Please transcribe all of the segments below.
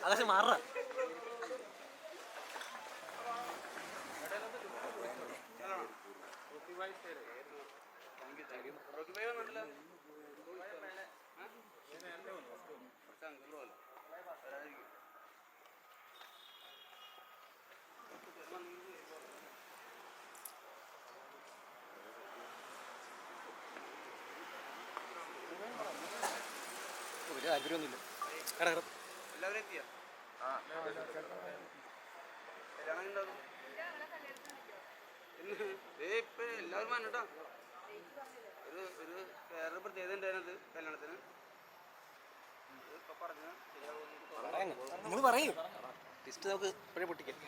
ആകാശം മാറ ഒരു താല്പര്യമൊന്നുമില്ല എടാ എടാ. ദേ ഇപ്പൊ എല്ലാവരും വന്നിട്ടാ? ഒരു ഒരു വേറൊരു പ്രത്യേകത ഉണ്ടായിരുന്നത് കല്യാണത്തിന്. നിങ്ങൾ പറയൂ ലിസ്റ്റ് നമുക്ക് ഇപ്പോഴേ പൊട്ടിക്കാം.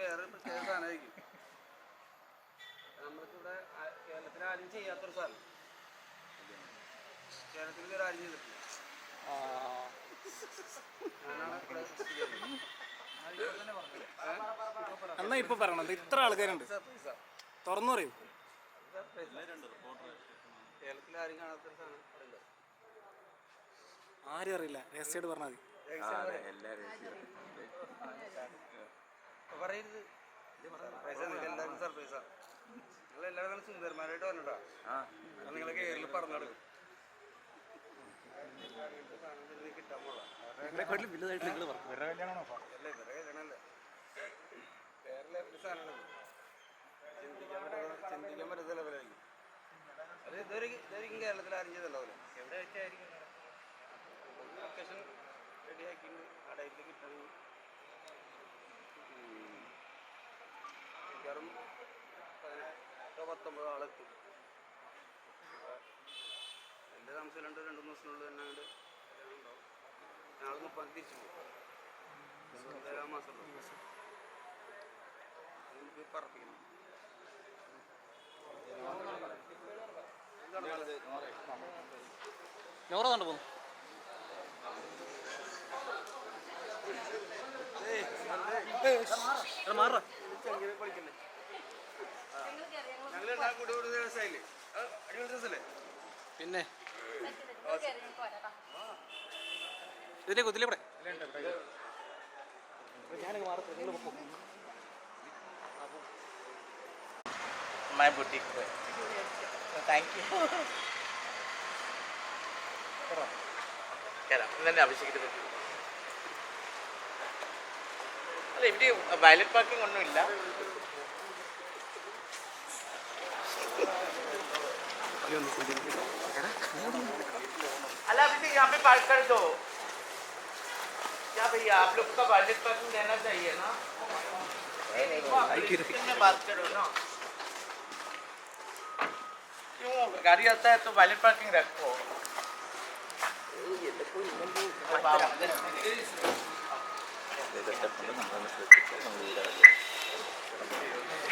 വേറെ പ്രത്യേക സാധനമായിരിക്കും. നമ്മൾക്കിവിടെ കേരളത്തിൽ ആരും ചെയ്യാത്തൊരു സാധനം. കേരളത്തിൽ ആരും ചെയ്തിട്ടില്ല. എന്നാ ഇപ്പൊ പറയണത്? ഇത്ര ആൾക്കാരുണ്ട്. സർപ്രൈസാ. തുറന്നു പറയൂ. കേരളത്തിൽ ആരും കാണാത്തൊരു സാധനം ഇവിടെ ഉണ്ട്. ആരും അറിയില്ല. രഹസ്യമായിട്ട് പറഞ്ഞാൽ മതി. അപ്പൊ പറയരുത്. സർപ്രൈസാ നിങ്ങൾ എല്ലാവരും നല്ല സുന്ദരന്മാരായിട്ട് വന്നിട്ടാ നിങ്ങളെ കേരളത്തിൽ പറഞ്ഞെടുക്കും ഇതിനെക്കാട്ടിലും വലുതായിട്ട് നിങ്ങൾ പറഞ്ഞു അല്ല ഇവരെ കല്യാണമല്ല? വേറെ ലെവലിൽ സാധനമാണ്. ചിന്തിക്കാൻ പറ്റാത്ത ചിന്തിക്കാൻ പറ്റാത്ത ലെവലായിരിക്കും അത് ഇതുവരെ ഇതുവരെയും കേരളത്തിൽ ആരും എവിടെ വെച്ചായിരിക്കും? ലൊക്കേഷൻ റെഡിയാക്കി ആ ഡേറ്റിൽ കിട്ടണമെങ്കിൽ മിക്കവാറും പതിനെട്ടോ പത്തൊമ്പതോ ആളെത്തും. താമസമില്ലാണ്ട് രണ്ട് മൂന്ന് ദിവസത്തിനുള്ളിൽ തന്നെ അങ്ങോട്ട് കല്യാണം ഉണ്ടാവും ഞങ്ങൾ മുപ്പാം തിരിച്ചു പോകും ഏഴാം മാസം. നമുക്ക് പറപ്പിക്കണം. നോറ കണ്ടു പോന്നു. എടാ മാറ. ചെങ്ങനെ പഠിക്കണ്ടേ ഞങ്ങൾ രണ്ടാം കൂടി ഒരു ദിവസമായില്ലേ അടിപൊളി ദിവസമല്ലേ പിന്നെ? ഇതിലെ കൊത്തിലെ ഇവിടെ. മൈ മാറത്തില്ല താങ്ക് യു തന്നെ പറ്റി അല്ല ഇവിടെ വയലറ്റ് പാർക്കിംഗ് ഒന്നുമില്ല. अल्लाह यहाँ पे पार्क कर दो। क्या भैया आप लोग का वार्डेड पार्किंग तो रहना चाहिए ना? नहीं नहीं में बात करो ना। क्यों? गाड़ी आता है तो वायलेट पार्किंग रखो। ये तो कोई